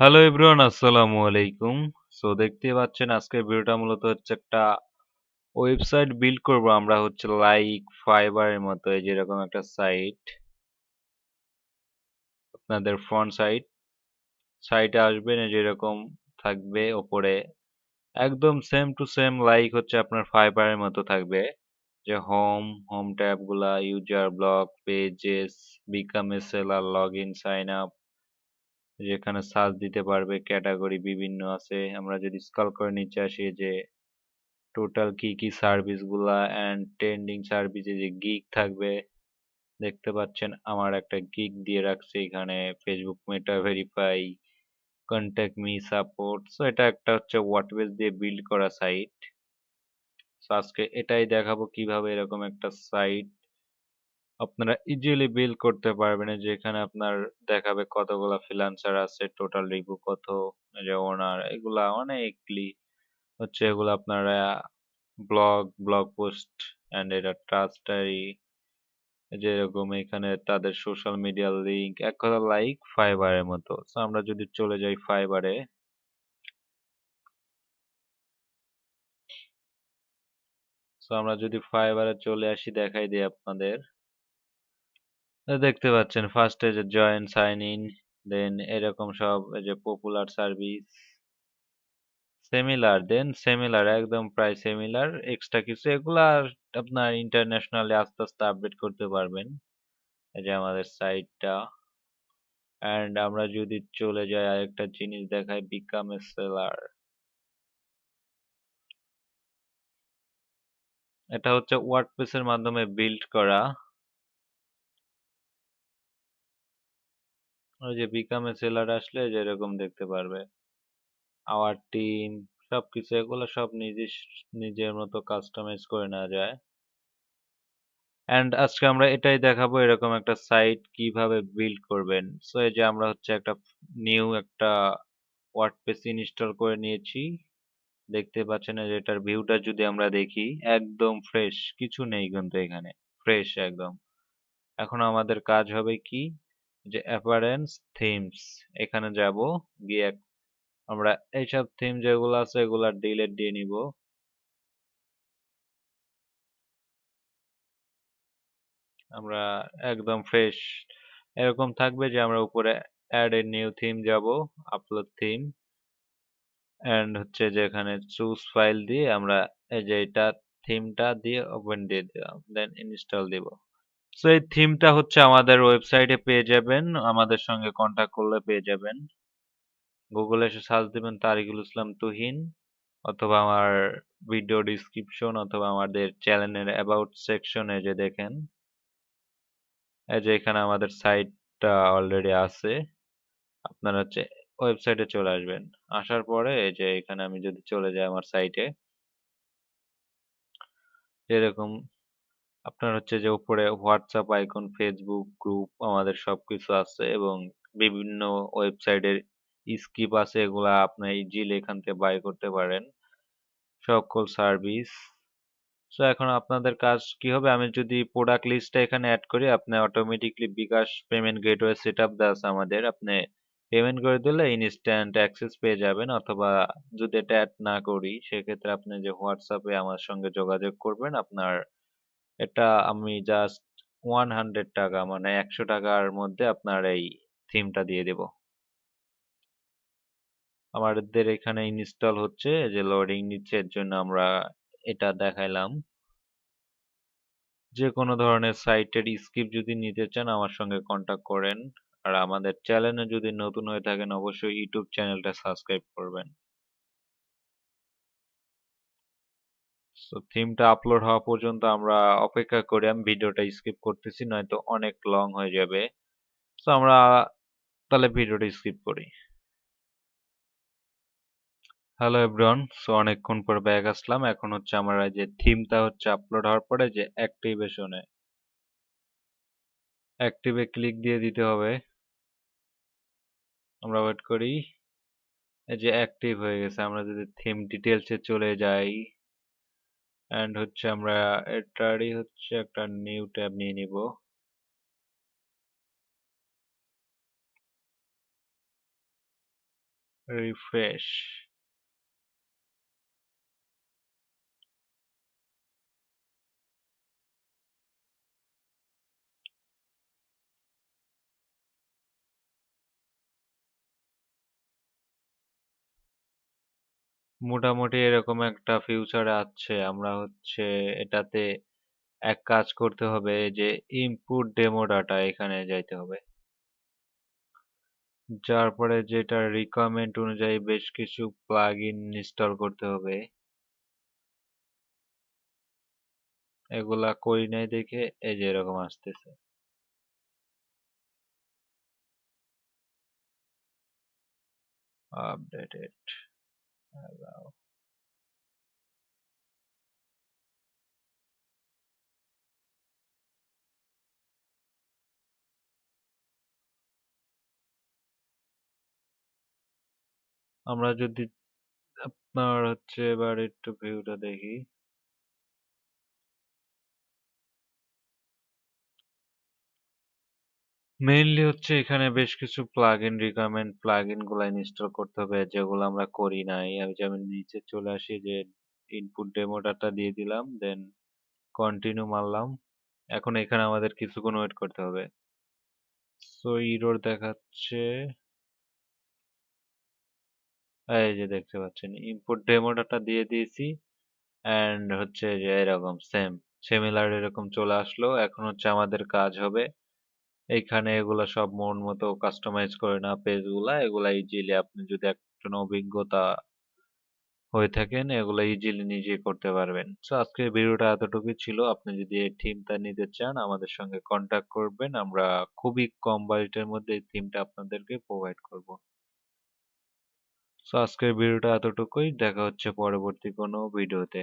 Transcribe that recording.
Hello everyone আসসালামু আলাইকুম so দেখতে পাচ্ছেন, আজকের ভিডিওটা মূলত হচ্ছে একটা ওয়েবসাইট বিল্ড করব। আমরা হচ্ছে লাইক ফাইবারের মতো যেরকম একটা সাইট আপনাদের ফ্রন্ট সাইট সাইটে আসবেন যেরকম থাকবে ওপরে। একদম সেম টু সেম লাইক হচ্ছে আপনার ফাইবারের মতো থাকবে। যে home home ট্যাবগুলা user blog pages become a seller log in sign up যেখানে সার্চ দিতে পারবে ক্যাটাগরি বিভিন্ন আছে। আমরা যদি স্কল করে নিচে আসি যে টোটাল কি কি সার্ভিসগুলা অ্যান্ড ট্রেন্ডিং সার্ভিসে যে গিগ থাকবে, দেখতে পাচ্ছেন আমার একটা গিগ দিয়ে রাখছে এখানে Facebook Meta verify contact me support so এটা একটা হচ্ছে ওয়াটবেস দিয়ে বিল্ড করা সাইট সো আজকে এটাই দেখাবো কীভাবে এরকম একটা সাইট আপনারা ইজিলি বিল করতে পারবেন। যেখানে আপনার দেখাবে কতগুলা ফ্রিল্যান্সার আছে টোটাল রিভিউ কত যে ওনার এগুলা অনেকলি হচ্ছে এগুলো আপনারা ব্লগ ব্লগ পোস্ট অ্যান্ড এটা ট্রাস্টারি যেরকম এখানে তাদের সোশ্যাল মিডিয়ার লিঙ্ক এক কথা লাইক ফাইবারের মতো। সো আমরা যদি চলে যাই ফাইবারে আমরা যদি ফাইবারে চলে আসি, দেখাই দিই আপনাদের। দেখতে পাচ্ছেন ফার্স্টে যে জয়েন সাইন ইন দেন এরকম সব যে popular service similar then similar একদম প্রায় সিমিলার এক্সট্রা কিছু, এগুলা আপনার ইন্টারন্যাশনালি আস্তে আস্তে আপডেট করতে পারবেন, এই যে আমাদের সাইটটা অ্যান্ড আমরা যদি চলে যাই, আরেকটা জিনিস দেখাই বিকাম এ সেলার এটা হচ্ছে ওয়ার্ডপ্রেসের মাধ্যমে বিল্ড করা। ওই যে বিকাম সেলার আসলে যেরকম দেখতে পারবে। আওয়ার টিম সবকিছু এগুলো সব নিজে নিজের মতো কাস্টমাইজ করে নেওয়া যায়। অ্যান্ড আজকে আমরা এটাই দেখাবো এরকম একটা সাইট কীভাবে বিল্ড করবেন। সো এই যে আমরা হচ্ছে একটা নিউ একটা ওয়ার্ডপ্রেস ইনস্টল করে নিয়েছি। দেখতে পাচ্ছেন যে এটার ভিউটা যদি আমরা দেখি, একদম ফ্রেশ কিছু নেই কিন্তু এখানে। ফ্রেশ একদম। এখন আমাদের কাজ হবে কি? যে অ্যাপারেন্স থিমস এখানে যাব, গিয়ে আমরা এইসব থিম যেগুলো আছে এগুলা ডিলেট দিয়ে নিব। আমরা একদম ফ্রেশ এরকম থাকবে যে আমরা উপরে অ্যাড এ নিউ থিম যাব আপলোড থিম অ্যান্ড হচ্ছে যে এখানে চুজ ফাইল দিয়ে আমরা এই যে এটা থিমটা দিয়ে ওপেন দিয়ে দিলাম দেন ইনস্টল দিব। সো এই থিমটা হচ্ছে আমাদের ওয়েবসাইটে পেয়ে যাবেন। আমাদের সঙ্গে কন্ট্যাক্ট করলে পেয়ে যাবেন। গুগলে এসে সার্চ দিবেন তারিকুল ইসলাম তুহিন অথবা আমার ভিডিও ডিসক্রিপশন অথবা আমাদের চ্যানেলের অ্যাবাউট সেকশনে যে দেখেন, এই যে এখানে আমাদের সাইটটা অলরেডি আছে। আপনারা হচ্ছে ওয়েবসাইটে চলে আসবেন। আসার পরে এই যে এখানে আমি যদি চলে যাই আমার সাইটে এরকম আপনার হচ্ছে যে উপরে হোয়াটসঅ্যাপ আইকন ফেসবুক গ্রুপ আমাদের সবকিছু আছে এবং বিভিন্ন ওয়েবসাইটের স্কিপ আছে এগুলা আপনি ইজিলি এখান থেকে বাই করতে পারেন। সকল সার্ভিস সো এখন আপনাদের কাজ কি হবে? আমি যদি প্রোডাক্ট লিস্টটা এখানে অ্যাড করি, আপনি automatically bKash payment gateway set up আছে আমাদের। আপনি পেমেন্ট করে দিলে ইনস্ট্যান্ট অ্যাক্সেস পেয়ে যাবেন অথবা যদি এটা অ্যাড না করি, সেক্ষেত্রে আপনি যে হোয়াটসঅ্যাপে আমার সঙ্গে যোগাযোগ করবেন, আপনার এটা আমি জাস্ট ওয়ান হান্ড্রেড টাকা মানে একশো টাকার মধ্যে আপনার এই থিমটা দিয়ে দেব। আমাদের এখানে ইনস্টল হচ্ছে যে লোডিং নিচ্ছে, এর জন্য আমরা এটা দেখাইলাম। যে কোনো ধরনের সাইটের স্ক্রিপ্ট যদি নিতে চান, আমার সঙ্গে কন্ট্যাক্ট করেন। আর আমাদের চ্যানেলে যদি নতুন হয়ে থাকেন, অবশ্যই ইউটিউব চ্যানেলটা সাবস্ক্রাইব করবেন। সো থিমটা আপলোড হওয়া পর্যন্ত আমরা অপেক্ষা করি আমি ভিডিওটা স্কিপ করতেছি, নয়তো অনেক লং হয়ে যাবে। সো আমরা তাহলে ভিডিওটা স্কিপ করি। হ্যালো এভরিওয়ান সো অনেকক্ষণ পর ব্যাক আসলাম। এখন হচ্ছে আমার যে থিমটা হচ্ছে আপলোড হওয়ার পরে যে অ্যাক্টিভেশনে অ্যাক্টিভে ক্লিক দিয়ে দিতে হবে। আমরা ওয়েট করি। এই যে অ্যাক্টিভ হয়ে গেছে, আমরা যদি থিম ডিটেলসে চলে যাই। অ্যান্ড হচ্ছে আমরা এটারই হচ্ছে একটা নিউ ট্যাব নিয়ে নিব। রিফ্রেশ মোটামুটি এরকম একটা ফিউচার আছে। আমরা হচ্ছে এটাতে এক কাজ করতে হবে যে ইনপুট ডেমো ডাটা এখানে যাইতে হবে। যার পরে যেটা রিকোয়ারমেন্ট অনুযায়ী বেশ কিছু প্লাগ ইন ইনস্টল করতে হবে। এগুলা করি নাই দেখে এই যে এরকম আসতেছে। আপডেটেড allow আমরা যদি আপনার হচ্ছে এবার একটু ভিউটা দেখি। মেইনলি হচ্ছে এখানে বেশ কিছু প্লাগইন রিকোয়ারমেন্ট প্লাগইনগুলা ইনস্টল করতে হবে, যেগুলো আমরা করি নাই। আমি যেমন নিচে চলে আসি যে ইনপুট ডেমো ডাটা দিয়ে দিলাম দেন কন্টিনিউ মারলাম। এখন এখানে আমাদের কিছুক্ষণ ওয়েট করতে হবে। সো ইরোর দেখাচ্ছে। এই যে দেখতে পাচ্ছেন ইনপুট ডেমো ডাটা দিয়ে দিয়েছি অ্যান্ড হচ্ছে যে এরকম সেম সিমিলার এরকম চলে আসলো। এখন হচ্ছে আমাদের কাজ হবে এইখানে এগুলা সব মন মতো কাস্টমাইজ করে না পেজগুলা এগুলা ইজিলি আপনি যদি একজন অভিজ্ঞতা হয়ে থাকেন, এগুলা ইজিলি নিজে করতে পারবেন। সো আজকের ভিডিওটা এতটুকুই ছিল। আপনি যদি এই থিমটা নিতে চান, আমাদের সঙ্গে কন্ট্যাক্ট করবেন। আমরা খুবই কম বাজেটের মধ্যে এই থিমটা আপনাদেরকে প্রোভাইড করব। সো আজকের ভিডিওটা এতটুকুই। দেখা হচ্ছে পরবর্তী কোনো ভিডিওতে।